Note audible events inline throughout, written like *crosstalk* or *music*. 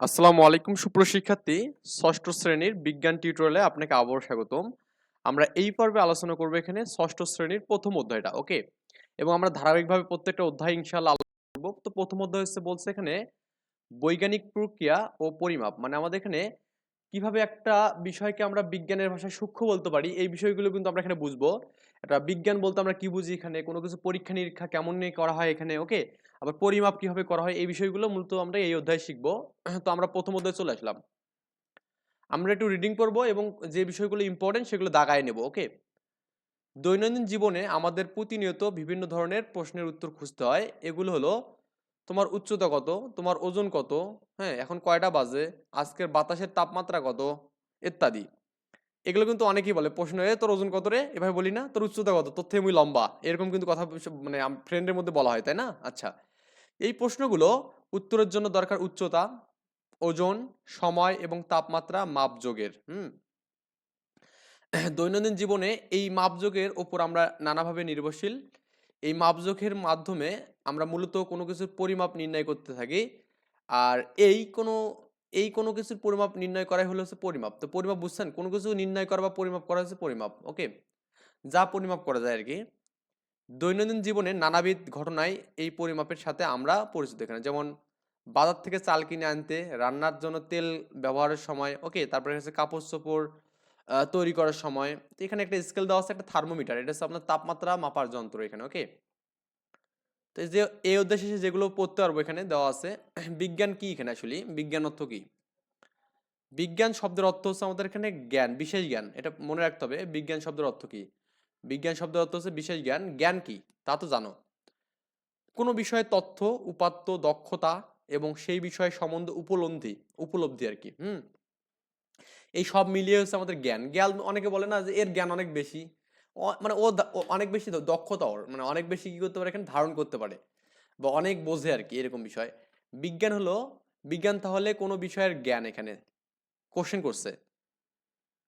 আসসালামু আলাইকুম সুপ্রশিক্ষার্থী ষষ্ঠ শ্রেণির বিজ্ঞান টিউটোরিয়ালে আপনাকে আবারও স্বাগতম। আমরা এই পর্বে আলোচনা করব এখানে ষষ্ঠ শ্রেণির প্রথম অধ্যায়টা, ওকে? এবং আমরা ধারাবাহিকভাবে প্রত্যেকটা অধ্যায় ইনশাল্লাহ আলোচনা করব। তো প্রথম অধ্যায় হচ্ছে বলছে এখানে বৈজ্ঞানিক প্রক্রিয়া ও পরিমাপ। মানে আমাদের এখানে কীভাবে একটা বিষয়কে আমরা বিজ্ঞানের ভাষায় সূক্ষ্ম বলতে পারি, এই বিষয়গুলো কিন্তু আমরা এখানে বুঝব। এটা বিজ্ঞান বলতে আমরা কি বুঝি এখানে? কোনো কিছু পরীক্ষা নিরীক্ষা কেমন নিয়ে করা হয় এখানে? ওকে? আবার পরিমাপ কীভাবে করা হয়? এই বিষয়গুলো মূলত আমরা এই অধ্যায়ে শিখব। *clears throat* তো আমরা প্রথম অধ্যায়ে চলে আসলাম। আমরা একটু রিডিং করব এবং যে বিষয়গুলো ইম্পর্টেন্ট সেগুলো দাগায় নেব, ওকে? দৈনন্দিন জীবনে আমাদের প্রতিনিয়ত বিভিন্ন ধরনের প্রশ্নের উত্তর খুঁজতে হয়। এগুলো হলো তোমার উচ্চতা কত? তোমার ওজন কত? হ্যাঁ এখন কয়টা বাজে? আজকের বাতাসের তাপমাত্রা কত? ইত্যাদি। এগুলো কিন্তু অনেকেই বলে, প্রশ্ন, এ, তোর ওজন কত রে? এভাবে বলি না, তোর উচ্চতা কত? তোর থেকে লম্বা। এরকম কিন্তু কথা মানে ফ্রেন্ডের মধ্যে বলা হয়, তাই না? আচ্ছা। এই প্রশ্নগুলো উত্তরের জন্য দরকার উচ্চতা, ওজন, সময় এবং তাপমাত্রা মাপযোগের, হুম? দৈনন্দিন জীবনে এই মাপযোগের ওপর আমরা নানাভাবে নির্ভরশীল। এই মাপজোখের মাধ্যমে আমরা মূলত কোনো কিছুর পরিমাপ নির্ণয় করতে থাকি। আর এই কোনো এই কোনো কিছুর পরিমাপ নির্ণয় করাই হলো হচ্ছে পরিমাপ। তো পরিমাপ বুঝছেন? কোনো কিছু নির্ণয় করা বা পরিমাপ করা হচ্ছে পরিমাপ, ওকে? যা পরিমাপ করা যায় আর কি দৈনন্দিন জীবনে নানাবিধ ঘটনায় এই পরিমাপের সাথে আমরা পরিচিত এখানে। যেমন বাজার থেকে চাল কিনে আনতে, রান্নার জন্য তেল ব্যবহারের সময়, ওকে? তারপরে হচ্ছে কাপড় চোপড় তৈরি করার সময়। তো এখানে একটা স্কেল দেওয়া আছে, একটা থার্মোমিটার এটা হচ্ছে আপনার তাপমাত্রা মাপার যন্ত্র এখানে ওকে তো যে, এই উদ্দেশ্যে শেষে যেগুলো পড়তে পারব এখানে দেওয়া আছে, *clears throat* বিজ্ঞান কি এখানে আসলে বিজ্ঞান অর্থ কি? বিজ্ঞান শব্দের অর্থ হচ্ছে আমাদের এখানে জ্ঞান, বিশেষ জ্ঞান, এটা মনে রাখতে হবে, বিজ্ঞান শব্দের অর্থ কি? বিজ্ঞান শব্দের অর্থ হচ্ছে বিশেষ জ্ঞান জ্ঞান কি? তা তো জানো। কোনো বিষয়ে তথ্য, উপাত্ত, দক্ষতা এবং সেই বিষয়ে সম্বন্ধে উপলব্ধি উপলব্ধি আর কি, হুম? এই সব মিলিয়ে হচ্ছে আমাদের জ্ঞান। জ্ঞান অনেকে বলে না যে এর জ্ঞান অনেক বেশি। মানে ও অনেক বেশি দক্ষতা ওর মানে অনেক বেশি কি করতে পারে এখানে? ধারণ করতে পারে বা অনেক বোঝে আর কি এরকম বিষয়। বিজ্ঞান হলো, বিজ্ঞান তাহলে কোনো বিষয়ের জ্ঞান এখানে কোশ্চেন করছে।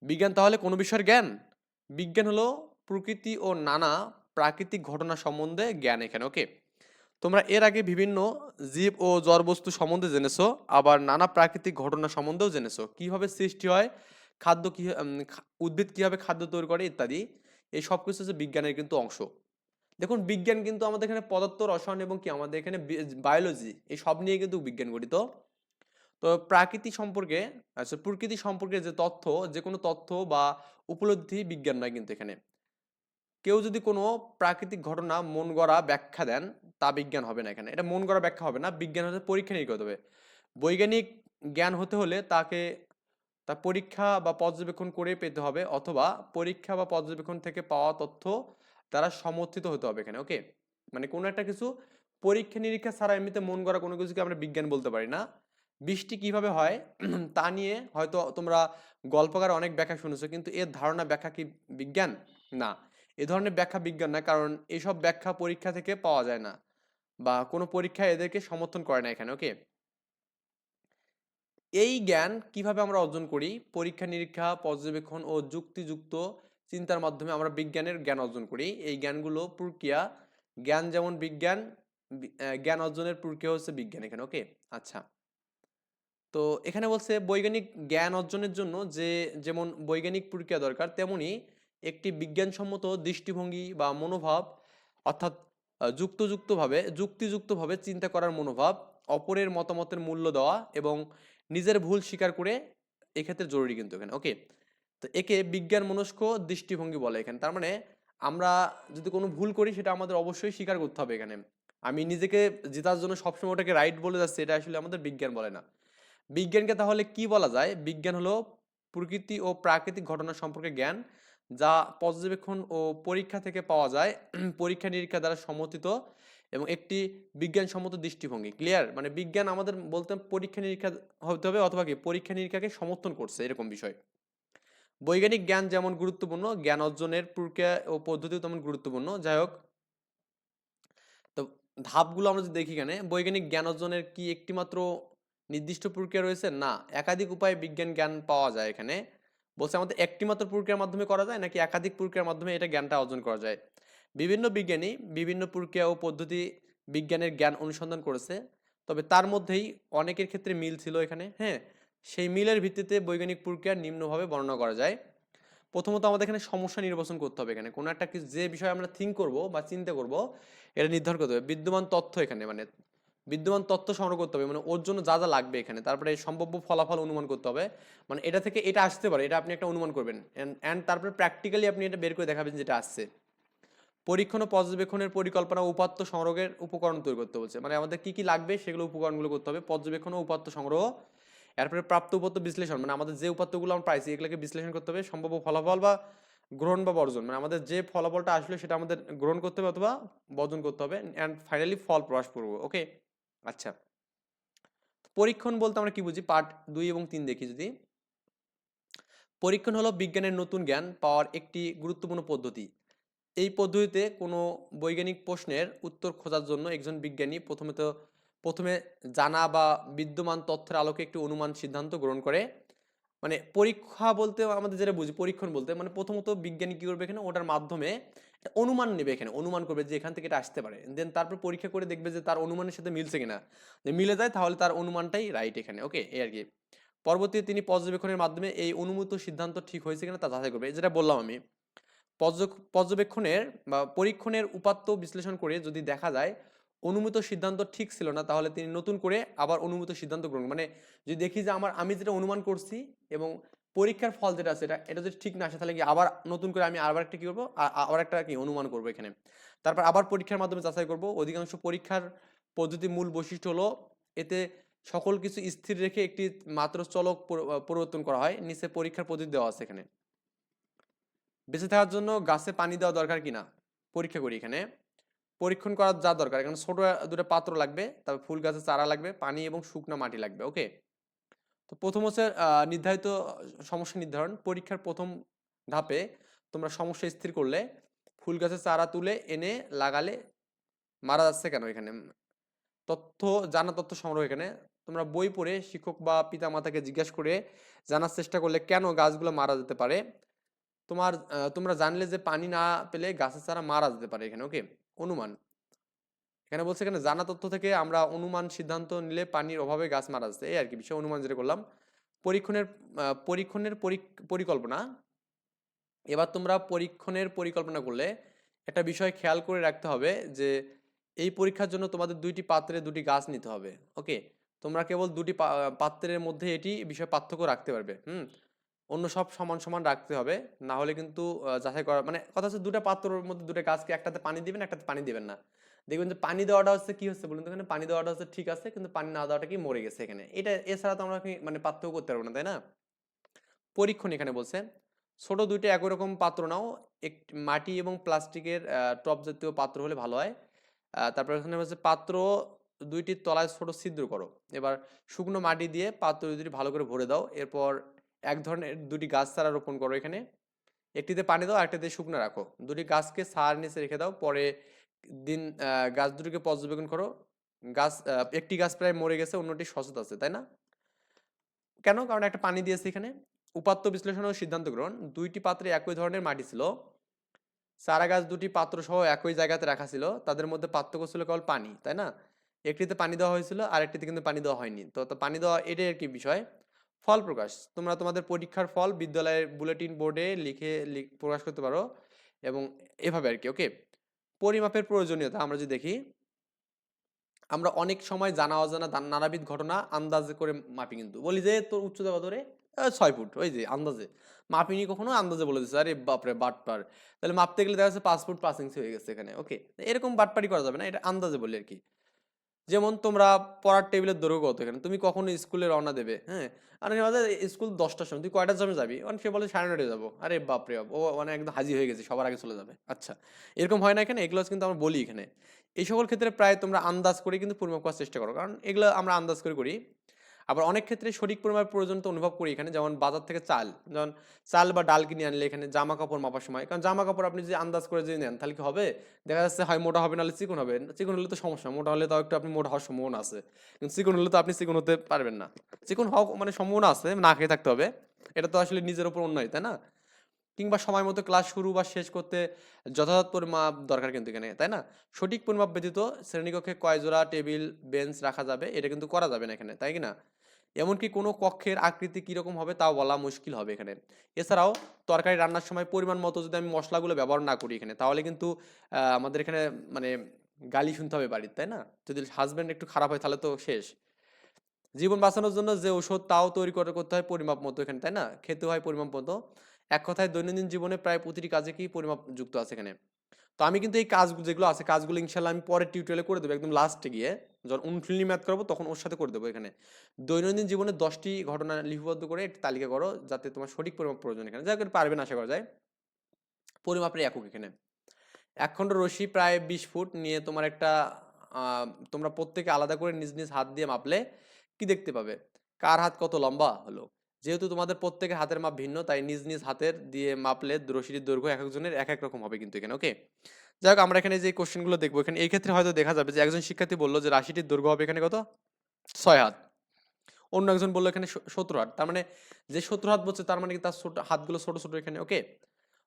বিজ্ঞান তাহলে কোনো বিষয়ের জ্ঞান? বিজ্ঞান হলো প্রকৃতি ও নানা প্রাকৃতিক ঘটনা সম্বন্ধে জ্ঞান এখানে ওকে তোমরা এর আগে বিভিন্ন জীব ও জড়বস্তু সম্বন্ধে জেনেছো, আবার নানা প্রাকৃতিক ঘটনা সম্বন্ধেও জেনেছো। কীভাবে সৃষ্টি হয়, খাদ্য কি উদ্ভিদ কীভাবে খাদ্য তৈরি করে ইত্যাদি, এই সব কিছু হচ্ছে বিজ্ঞানের কিন্তু অংশ। দেখুন, বিজ্ঞান কিন্তু আমাদের এখানে পদার্থ, রসায়ন এবং কি, আমাদের এখানে বায়োলজি, এই সব নিয়ে কিন্তু বিজ্ঞান গঠিত। তো প্রাকৃতি সম্পর্কে আচ্ছা প্রকৃতি সম্পর্কে যে তথ্য, যে কোনো তথ্য বা উপলব্ধি বিজ্ঞান নয় কিন্তু এখানে। কেউ যদি কোনো প্রাকৃতিক ঘটনা মন গড়া ব্যাখ্যা দেন, তা বিজ্ঞান হবে না এখানে। এটা মন গড়া ব্যাখ্যা হবে না, বিজ্ঞান হচ্ছে পরীক্ষা নিরীক্ষা হবে। বৈজ্ঞানিক জ্ঞান হতে হলে তাকে তা পরীক্ষা বা পর্যবেক্ষণ করে পেতে হবে অথবা পরীক্ষা বা পর্যবেক্ষণ থেকে পাওয়া তথ্য দ্বারা সমর্থিত হতে হবে এখানে, ওকে? মানে কোনো একটা কিছু পরীক্ষা নিরীক্ষা ছাড়া এমনিতে মন গড়া কোনো কিছুকে আমরা বিজ্ঞান বলতে পারি না। বৃষ্টি কীভাবে হয়, *clears throat* তা নিয়ে হয়তো তোমরা গল্পকার অনেক ব্যাখ্যা শুনেছো, কিন্তু এর ধারণা ব্যাখ্যা কি বিজ্ঞান? না। এ ধরনের ব্যাখ্যা বিজ্ঞান না, কারণ এইসব ব্যাখ্যা পরীক্ষা থেকে পাওয়া যায় না বা কোনো পরীক্ষা এদেরকে সমর্থন করে না এখানে ওকে এই জ্ঞান কীভাবে আমরা অর্জন করি? পরীক্ষা নিরীক্ষা, পর্যবেক্ষণ ও যুক্তিযুক্ত চিন্তার মাধ্যমে আমরা বিজ্ঞানের জ্ঞান অর্জন করি। এই জ্ঞানগুলো প্রক্রিয়া, জ্ঞান যেমন বিজ্ঞান জ্ঞান অর্জনের প্রক্রিয়া হচ্ছে বিজ্ঞান এখানে ওকে আচ্ছা। তো এখানে বলছে বৈজ্ঞানিক জ্ঞান অর্জনের জন্য যে, যেমন বৈজ্ঞানিক প্রক্রিয়া দরকার, তেমনি একটি বিজ্ঞানসম্মত দৃষ্টিভঙ্গি বা মনোভাব, অর্থাৎ যুক্তযুক্তভাবে, যুক্তিযুক্তভাবে চিন্তা করার মনোভাব, অপরের মতামতের মূল্য দেওয়া এবং নিজের ভুল স্বীকার করে এক্ষেত্রে জরুরি কিন্তু এখানে। ওকে? তো একে বিজ্ঞান মনস্ক দৃষ্টিভঙ্গি বলে এখানে। তার মানে আমরা যদি কোনো ভুল করি, সেটা আমাদের অবশ্যই স্বীকার করতে হবে এখানে। আমি নিজেকে জেতার জন্য সবসময় ওটাকে রাইট বলে যাচ্ছি, এটা আসলে আমাদের বিজ্ঞান বলে না। বিজ্ঞানকে তাহলে কি বলা যায়? বিজ্ঞান হলো প্রকৃতি ও প্রাকৃতিক ঘটনা সম্পর্কে জ্ঞান। যা পর্যবেক্ষণ ও পরীক্ষা থেকে পাওয়া যায় পরীক্ষা নিরীক্ষা দ্বারা সমর্থিত এবং একটি বিজ্ঞানসম্মত দৃষ্টিভঙ্গি ক্লিয়ার মানে বিজ্ঞান আমাদের বলতে পরীক্ষা নিরীক্ষা হতে হবে অথবা কি? পরীক্ষা নিরীক্ষাকে সমর্থন করছে, এরকম বিষয়। বৈজ্ঞানিক জ্ঞান যেমন গুরুত্বপূর্ণ, জ্ঞান অর্জনের প্রক্রিয়া ও পদ্ধতিও তেমন গুরুত্বপূর্ণ। যাই হোক তো ধাপগুলো আমরা যদি দেখি এখানে, বৈজ্ঞানিক জ্ঞান অর্জনের কি একটিমাত্র নির্দিষ্ট প্রক্রিয়া রয়েছে? না, একাধিক উপায়ে বিজ্ঞান জ্ঞান পাওয়া যায় এখানে। বলছে, আমাদের একটিমাত্র প্রক্রিয়ার মাধ্যমে করা যায় নাকি একাধিক প্রক্রিয়ার মাধ্যমে এটা জ্ঞানটা অর্জন করা যায়? বিভিন্ন বিজ্ঞানী বিভিন্ন প্রক্রিয়া ও পদ্ধতি বিজ্ঞানের জ্ঞান অনুসন্ধান করেছে, তবে তার মধ্যেই অনেকের ক্ষেত্রে মিল ছিল এখানে। হ্যাঁ সেই মিলের ভিত্তিতে বৈজ্ঞানিক প্রক্রিয়া নিম্নভাবে বর্ণনা করা যায়। প্রথমত আমাদের এখানে সমস্যা নির্বাচন করতে হবে এখানে। কোনো একটা যে বিষয়ে আমরা থিঙ্ক করব বা চিন্তা করব, এটা নির্ধারণ করতে হবে। বিদ্যমান তথ্য এখানে মানে বিদ্যমান তথ্য সংগ্রহ করতে হবে মানে ওর জন্য যা যা লাগবে এখানে। তারপরে সম্ভাব্য ফলাফল অনুমান করতে হবে। মানে এটা থেকে এটা আসতে পারে, এটা আপনি একটা অনুমান করবেন। অ্যান্ড তারপরে প্র্যাকটিক্যালি আপনি এটা বের করে দেখাবেন যেটা আসছে। পরীক্ষণ ও পর্যবেক্ষণের পরিকল্পনা উপাত্ত সংগ্রহের উপকরণ তৈরি করতে বলছে। মানে আমাদের কি কি লাগবে সেগুলো উপকরণগুলো করতে হবে, পর্যবেক্ষণ ও উপাত্ত সংগ্রহ। এরপরে প্রাপ্ত উপাত্ত বিশ্লেষণ মানে আমাদের যে উপাত্তগুলো আমরা পাইছি এগুলোকে বিশ্লেষণ করতে হবে, সম্ভাব্য ফলাফল বা গ্রহণ বা বর্জন। মানে আমাদের যে ফলাফলটা আসলে সেটা আমাদের গ্রহণ করতে হবে অথবা বর্জন করতে হবে। অ্যান্ড ফাইনালি ফল প্রকাশ করব ওকে আচ্ছা। পরীক্ষণ বলতে আমরা কি বুঝি? পার্ট দুই এবং তিন দেখি যদি। পরীক্ষণ হলো বিজ্ঞানের নতুন জ্ঞান পাওয়ার একটি গুরুত্বপূর্ণ পদ্ধতি। এই পদ্ধতিতে কোনো বৈজ্ঞানিক প্রশ্নের উত্তর খোঁজার জন্য একজন বিজ্ঞানী প্রথমে তো প্রথমে জানা বা বিদ্যমান তথ্যের আলোকে একটি অনুমান সিদ্ধান্ত গ্রহণ করে। মানে পরীক্ষা বলতে আমাদের যেটা বুঝি, পরীক্ষণ বলতে মানে প্রথমত বিজ্ঞানী কী করবে এখানে? ওটার মাধ্যমে অনুমান নেবে এখানে, অনুমান করবে যে এখান থেকে এটা আসতে পারে। দেন তারপর পরীক্ষা করে দেখবে যে তার অনুমানের সাথে মিলছে কিনা। যে মিলে যায় তাহলে তার অনুমানটাই রাইট এখানে ওকে এই আর কি। পরবর্তীতে তিনি পর্যবেক্ষণের মাধ্যমে এই অনুমিত সিদ্ধান্ত ঠিক হয়েছে কিনা তা যাচাই করবে। যেটা বললাম আমি, পর্য- পর্যবেক্ষণের বা পরীক্ষণের উপাত্ত বিশ্লেষণ করে যদি দেখা যায় অনুমিত সিদ্ধান্ত ঠিক ছিল না, তাহলে তিনি নতুন করে আবার অনুমিত সিদ্ধান্ত গ্রহণ মানে যদি দেখি যে আমার, আমি যেটা অনুমান করছি এবং পরীক্ষার ফল যেটা আছে, এটা এটা যদি ঠিক না আসে, তাহলে কি আবার নতুন করে আমি আবার একটা কি করব? আবার একটা কি অনুমান করব এখানে। তারপর আবার পরীক্ষার মাধ্যমে যাচাই করব। অধিকাংশ পরীক্ষার পদ্ধতি মূল বৈশিষ্ট্য হলো, এতে সকল কিছু স্থির রেখে একটি মাত্র চলক পরিবর্তন করা হয়। নিচে পরীক্ষার পদ্ধতি দেওয়া আছে এখানে। বেঁচে থাকার জন্য গাছে পানি দেওয়া দরকার কিনা পরীক্ষা করি এখানে। পরীক্ষণ করার যা দরকার, এখানে ছোট দুটো পাত্র লাগবে, তারপর ফুল গাছের চারা লাগবে, পানি এবং শুকনো মাটি লাগবে, ওকে? তো প্রথম হচ্ছে নির্ধারিত সমস্যা নির্ধারণ। পরীক্ষার প্রথম ধাপে তোমরা সমস্যা স্থির করলে, ফুল গাছের চারা তুলে এনে লাগালে মারা যাচ্ছে কেন এখানে? তথ্য, জানা তথ্য সংগ্রহ এখানে। তোমরা বই পড়ে শিক্ষক বা পিতা মাতাকে জিজ্ঞাসা করে জানার চেষ্টা করলে কেন গাছগুলো মারা যেতে পারে? তোমার তোমরা জানলে যে পানি না পেলে গাছের চারা মারা যেতে পারে এখানে, ওকে? অনুমান। এখানে বলছে এখানে জানা তথ্য থেকে আমরা অনুমান সিদ্ধান্ত নিলে পানির অভাবে গাছ মারা যাচ্ছে। এই আর কি বিষয়, অনুমান যেটা করলাম। পরীক্ষণের পরীক্ষণের পরিকল্পনা। এবার তোমরা পরীক্ষণের পরিকল্পনা করলে একটা বিষয় খেয়াল করে রাখতে হবে যে, এই পরীক্ষার জন্য তোমাদের দুইটি পাত্রে দুটি গাছ নিতে হবে, ওকে? তোমরা কেবল দুটি পাত্রের মধ্যে এটি বিষয় পার্থক্য রাখতে পারবে, হুম? অন্য সব সমান সমান রাখতে হবে, না হলে কিন্তু যাচাই করা মানে কথা হচ্ছে দুটো পাত্রের মধ্যে দুটো গাছকে একটাতে পানি দিবেন, একটাতে পানি দিবেন না। দেখবেন যে পানি দেওয়াটা হচ্ছে কি হচ্ছে বলুন তো, এখানে পানি দেওয়াটা হচ্ছে ঠিক আছে, কিন্তু পানি না দেওয়াটা কি মরে গেছে এখানে। এটা এছাড়া তো আমরা মানে পার্থক্য করতে পারব না, তাই না? পরীক্ষণ এখানে বলছে, ছোট দুইটা একই রকম পাত্র নাও, একটি, মাটি এবং প্লাস্টিকের টপ জাতীয় পাত্র হলে ভালো হয়। তারপর এখানে হচ্ছে পাত্র দুইটির তলায় ছোট ছিদ্র করো। এবার শুকনো মাটি দিয়ে পাত্র দুটি ভালো করে ভরে দাও। এরপর এক ধরনের দুটি গাছ চারা রোপণ করো এখানে। একটিতে পানি দাও একটাতে শুকনো রাখো। দুটি গাছকে সার নিচে রেখে দাও। পরে দিন গাছ দুটিকে পর্যবেক্ষণ করো। গাছ একটি গাছ প্রায় মরে গেছে, অন্যটি সচেত আছে, তাই না? কেন? কারণ একটা পানি দিয়েছে এখানে। উপাত্ত বিশ্লেষণ ও সিদ্ধান্ত গ্রহণ। দুইটি পাত্রে একই ধরনের মাটি ছিল। চারা গাছ দুটি পাত্র সহ একই জায়গাতে রাখা ছিল। তাদের মধ্যে পার্থক্য ছিল কেবল পানি, তাই না? একটিতে পানি দেওয়া হয়েছিল আর একটিতে কিন্তু পানি দেওয়া হয়নি। তো তো পানি দেওয়া এটাই আর কি বিষয়। ফল প্রকাশ। তোমরা তোমাদের পরীক্ষার ফল বিদ্যালয়ের বুলেটিন বোর্ডে লিখ- প্রকাশ করতে পারো এবং এভাবে আর কি ওকে? পরিমাপের প্রয়োজনীয়তা, আমরা যদি দেখি, আমরা অনেক সময় জানা অজানা নানাবিধ ঘটনা আন্দাজে করে মাপি কিন্তু। বলি যে, তোর উচ্চতা কত রে? ছয় ফুট, ওই যে, আন্দাজে। মাপিনি কখনো, আন্দাজে বলে দিচ্ছে আরে বাপরে, বাটপার। তাহলে মাপতে গেলে দেখা যাচ্ছে পাঁচ ফুট পাঁচ ইঞ্চি হয়ে গেছে এখানে, ওকে। এরকম বাটপারি করা যাবে না, এটা আন্দাজে বলি আর কি। যেমন তোমরা পড়ার টেবিলের দৈর্ঘ্য কত এখানে? তুমি কখনো স্কুলে রওনা দেবে হ্যাঁ? আর আমাদের স্কুল দশটার সময়। তুই কয়টার সময় যাবি? মানে সে বলে সাড়ে নটায় যাব। আরে বাপরে বাপ, ও মানে একদম হাজির হয়ে গেছে, সবার আগে চলে যাবে। আচ্ছা এরকম হয় না এখানে? এগুলো কিন্তু আমরা বলি এখানে। এই সকল ক্ষেত্রে প্রায় তোমরা আন্দাজ করে কিন্তু পরিমাপ করার চেষ্টা করো। কারণ এগুলো আমরা আন্দাজ করে করি। আবার অনেক ক্ষেত্রে সঠিক পরিমাপের প্রয়োজনীয়তা অনুভব করি এখানে। যেমন বাজার থেকে চাল, যেমন চাল বা ডাল কিনে আনলে এখানে জামা কাপড় মাপার সময়। কারণ জামা কাপড় আপনি যদি আন্দাজ করে যদি নেন, তাহলে কি হবে? দেখা যাচ্ছে হয় মোটা হবে, নাহলে চিকন হবে। চিকন হলে তো সমস্যা, মোটা হলে তাও একটু আপনি মোটা হওয়ার সম্ভাবনা আছে। কিন্তু চিকন হলে তো আপনি চিকন হতে পারবেন না। চিকন হওয়া মানে সম্ভাবনা আছে, না খেয়ে থাকতে হবে। এটা তো আসলে নিজের উপর অন্যায়, তাই না? কিংবা সময় মতো ক্লাস শুরু বা শেষ করতে যথাযথ পরিমাপ দরকার কিন্তু এখানে, তাই না? সঠিক পরিমাপ ব্যতীত শ্রেণীকক্ষে কয় জোড়া টেবিল, বেঞ্চ রাখা যাবে, এটা কিন্তু করা যাবে না এখানে, তাই কি না? এমনকি কোনো কক্ষের আকৃতি কীরকম হবে তাও বলা মুশকিল হবে এখানে। এছাড়াও তরকারি রান্নার সময় পরিমাণ মতো যদি আমি মশলাগুলো ব্যবহার না করি এখানে, তাহলে কিন্তু আমাদের এখানে মানে গালি শুনতে হবে বাড়ির, তাই না? যদি হাজব্যান্ড একটু খারাপ হয় তাহলে তো শেষ। জীবন বাঁচানোর জন্য যে ওষুধ তাও তৈরি করে করতে হয় পরিমাপ মতো এখানে, তাই না? খেতে হয় পরিমাপ মতো। এক কথায় দৈনন্দিন জীবনে প্রায় প্রতিটি কাজে কি পরিমাপ যুক্ত আছে এখানে? তো আমি কিন্তু এই কাজগুলো যেগুলো আছে কাজগুলো ইনশাল্লাহ আমি পরের টিউটোরিয়ালে করে দেবো, একদম লাস্টে গিয়ে। যখন অনুশীলনী ম্যাথ করব, তখন ওর সাথে করে দেবো এখানে। দৈনন্দিন জীবনে দশটি ঘটনা লিপিবদ্ধ করে একটি তালিকা করো, যাতে তোমার সঠিক পরিমাপ প্রয়োজন এখানে। যা করে পারবে না আশা করা যায়। পরিমাপের একক এখানে। এক খণ্ড রশি প্রায় বিশ ফুট নিয়ে তোমার একটা তোমরা প্রত্যেকে আলাদা করে নিজ নিজ হাত দিয়ে মাপলে কি দেখতে পাবে? কার হাত কত লম্বা? হলো। যেহেতু তোমাদের প্রত্যেকের হাতের মাপ ভিন্ন, তাই নিজ নিজ হাতের দিয়ে মাপলে রশিটির দৈর্ঘ্য এক একজনের এক এক রকম হবে কিন্তু এখানে ওকে যাই হোক, আমরা এখানে যে কোশ্চেনগুলো দেখব, এখানে এই ক্ষেত্রে হয়তো দেখা যাবে যে একজন শিক্ষার্থী বলল যে রাশিটির দৈর্ঘ্য হবে এখানে কত? ছয় হাত। অন্য একজন বলল এখানে সতেরো হাত। তার মানে যে সতেরো হাত বলছে, তার মানে কি তার ছোট হাতগুলো ছোট ছোট এখানে ওকে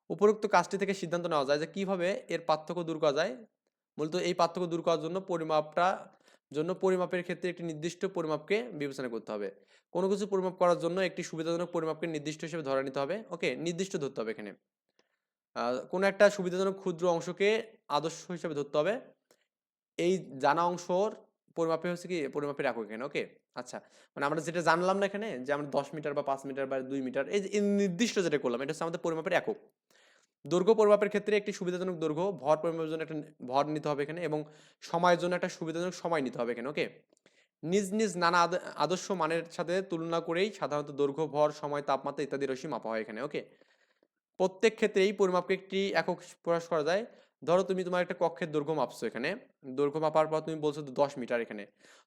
উপরোক্ত কাজটি থেকে সিদ্ধান্ত নেওয়া যায় যে কীভাবে এর পার্থক্য দূর করা যায়। মূলত এই পার্থক্য দূর করার জন্য পরিমাপটা জন্য পরিমাপের ক্ষেত্রে একটি নির্দিষ্ট পরিমাপকে বিবেচনা করতে হবে। কোনো কিছু পরিমাপ করার জন্য একটি সুবিধাজনক পরিমাপকে নির্দিষ্ট হিসেবে ধরে নিতে হবে। ওকে, নির্দিষ্ট ধরতে হবে এখানে। কোনো একটা সুবিধাজনক ক্ষুদ্র অংশকে আদর্শ হিসেবে ধরতে হবে। এই জানা অংশর পরিমাপে হচ্ছে কি পরিমাপের একক এখানে, ওকে? আচ্ছা মানে আমরা যেটা জানলাম না এখানে যে আমরা দশ মিটার বা পাঁচ মিটার বা দুই মিটার, এই যে, এই নির্দিষ্ট যেটা করলাম, এটা হচ্ছে আমাদের পরিমাপের একক। দৈর্ঘ্য পরিমাপের ক্ষেত্রে একটি সুবিধাজনক দৈর্ঘ্য ভর পরিমাপের জন্য একটা ভর নিতে হবে এখানে এবং সময়ের জন্য একটা সুবিধাজনক সময় নিতে হবে এখানে ওকে নিজ নিজ নানা আদ- আদর্শ মানের সাথে তুলনা করেই সাধারণত দৈর্ঘ্য ভর, সময়, তাপমাত্রা ইত্যাদি রশ্মি মাপা হয় এখানে ওকে প্রত্যেক ক্ষেত্রেই পরিমাপকে একটি একক প্রকাশ করা যায়। ধরো তুমি তোমার একটা কক্ষের দৈর্ঘ্য মাপছো এখানে দৈর্ঘ্য মাপার পর তুমি বলছো দশ মিটার এখানে,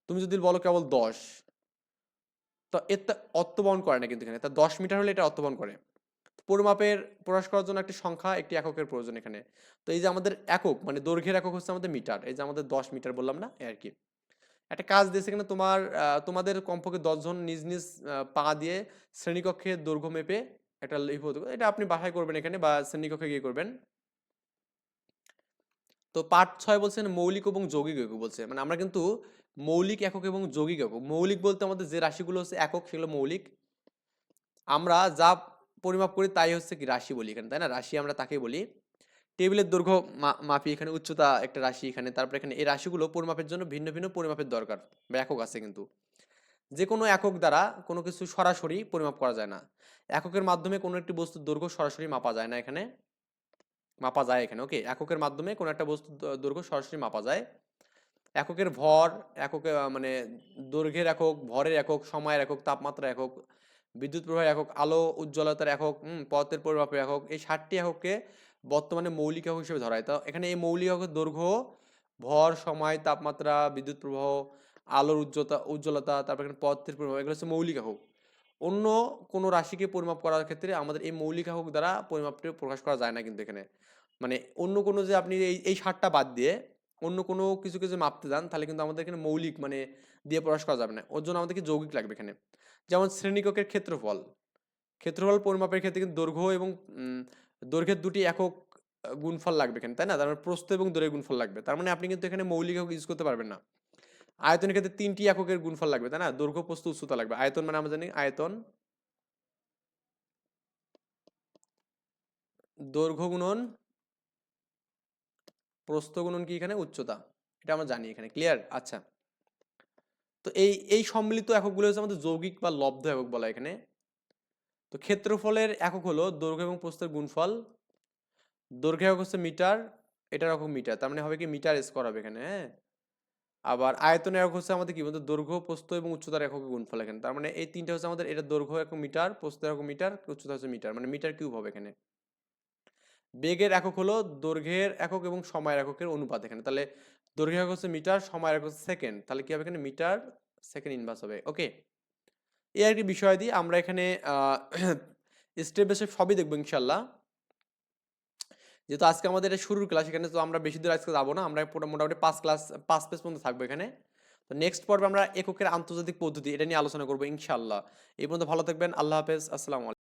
তুমি যদি বলো কেবল দশ, তো এর তা অর্থ বহন করে না কিন্তু এখানে, তা দশ মিটার হলে এটা অর্থ বহন করে। পরিমাপের প্রকাশ করার জন্য একটি সংখ্যা, একটি এককের প্রয়োজন এখানে। তো এই যে আমাদের একক মানে দৈর্ঘ্যের একক হচ্ছে আমাদের মিটার, এই যে আমাদের দশ মিটার বললাম না আর কি। একটা কাজ দিয়েছে এখানে তোমার তোমাদের কমপক্ষে দশজন নিজ নিজ পা দিয়ে শ্রেণীকক্ষে দৈর্ঘ্য মেপে একটা লিপিবদ্ধ এটা আপনি বাসায় করবেন এখানে বা শ্রেণীকক্ষে গিয়ে করবেন। তো পার্ট ছয় বলছেন মৌলিক এবং যৌগিক একক বলছে। মানে আমরা কিন্তু মৌলিক একক এবং যৌগিক একক, মৌলিক বলতে আমাদের যে রাশিগুলো হচ্ছে একক সেগুলো মৌলিক। আমরা যা পরিমাপ করি, তাই হচ্ছে কি রাশি বলি এখানে, তাই না? রাশি আমরা তাকে বলি। টেবিলের দৈর্ঘ্য মাপি, এখানে উচ্চতা একটা রাশি এখানে, তারপরে এখানে এই রাশিগুলো পরিমাপের জন্য ভিন্ন ভিন্ন পরিমাপের দরকার বা একক আছে কিন্তু। যে কোনো একক দ্বারা কোনো কিছু সরাসরি পরিমাপ করা যায় না। এককের মাধ্যমে কোনো একটি বস্তুর দৈর্ঘ্য সরাসরি মাপা যায় না এখানে। মাপা যায় এখানে ওকে এককের মাধ্যমে কোনো একটা বস্তুর দৈর্ঘ্য সরাসরি মাপা যায়। এককের ভর, এককে মানে দৈর্ঘ্যের একক, ভরের একক, সময়ের একক তাপমাত্রা একক বিদ্যুৎ প্রবাহের একক, আলো উজ্জ্বলতার একক পথের পরিমাপের একক, এই ষাটটি এককে বর্তমানে মৌলিক একক হিসেবে ধরা হয়। তো এখানে এই মৌলিক একক দৈর্ঘ্য, ভর, সময়, তাপমাত্রা, বিদ্যুৎ প্রবাহ, আলোর উজ্জ্বলতা উজ্জ্বলতা, তারপর এখানে পথের পরিমাপ, এগুলো হচ্ছে মৌলিক একক। অন্য কোনো রাশিকে পরিমাপ করার ক্ষেত্রে আমাদের এই মৌলিক একক দ্বারা পরিমাপটি প্রকাশ করা যায় না কিন্তু এখানে। মানে অন্য কোনো যে আপনি এই এই ষাটটা বাদ দিয়ে অন্য কোনো কিছু কিছু মাপতে যান, তাহলে কিন্তু আমাদের এখানে মৌলিক মানে দিয়ে প্রকাশ করা যাবে না। ওর জন্য আমাদেরকে যৌগিক লাগবে এখানে? যেমন শ্রেণীককের ক্ষেত্রফল। ক্ষেত্রফল পরিমাপের ক্ষেত্রে কিন্তু দৈর্ঘ্য এবং দৈর্ঘ্যের দুটি একক গুণফল লাগবে এখানে, তাই না? তার মানে প্রস্থ এবং দৈর্ঘ্যের গুণফল লাগবে। তার মানে আপনি কিন্তু এখানে মৌলিক ইউজ করতে পারবেন না। আয়তনের ক্ষেত্রে তিনটি এককের গুণফল লাগবে, তাই না? দৈর্ঘ্য, প্রস্থ, উচ্চতা লাগবে। আয়তন মানে আমরা জানি আয়তন। দৈর্ঘ্য গুণন প্রস্থ গুণন কি এখানে? উচ্চতা। এটা আমরা জানি এখানে। ক্লিয়ার আচ্ছা। তো এই এই সম্মিলিত এককগুলো হচ্ছে আমাদের যৌগিক বা লব্ধ একক বলা এখানে। তো ক্ষেত্রফলের একক হলো দৈর্ঘ্য এবং প্রস্থের গুণফল। দৈর্ঘ্য একক হচ্ছে মিটার, এটার একক মিটার। তার মানে হবে কি মিটার স্কোয়ার হবে এখানে হ্যাঁ? আবার আয়তনের একক হচ্ছে আমাদের কি? বলতো দৈর্ঘ্য, প্রস্থ এবং উচ্চতার একক গুণফল এখানে। তার মানে এই তিনটা হচ্ছে আমাদের, এটা দৈর্ঘ্য একক মিটার প্রস্থ একক মিটার, উচ্চতা হচ্ছে মিটার। মানে মিটার কিউব হবে এখানে। বেগের একক হলো দৈর্ঘ্যের একক এবং সময়ের এককের অনুপাত এখানে। তাহলে দৈর্ঘ্য একক হচ্ছে মিটার, সময়ের একক হচ্ছে সেকেন্ড। তাহলে কি হবে এখানে? মিটার, সেকেন্ড ইনভার্স হবে। ওকে? এই আর কি বিষয় দিয়ে আমরা এখানে স্টেপ বেসে সবই দেখব ইনশাল্লাহ যেহেতু আজকে আমাদের এটা শুরুর ক্লাস এখানে তো আমরা বেশি দূর আজকে যাব না। আমরা মোটামুটি পাঁচ ক্লাস পাঁচ পেজ পর্যন্ত থাকব এখানে। তো নেক্সট পর্বে আমরা এককের আন্তর্জাতিক পদ্ধতি এটা নিয়ে আলোচনা করব ইনশাল্লাহ এই পর্যন্ত ভালো থাকবেন। আল্লাহ হাফেজ। আসসালামু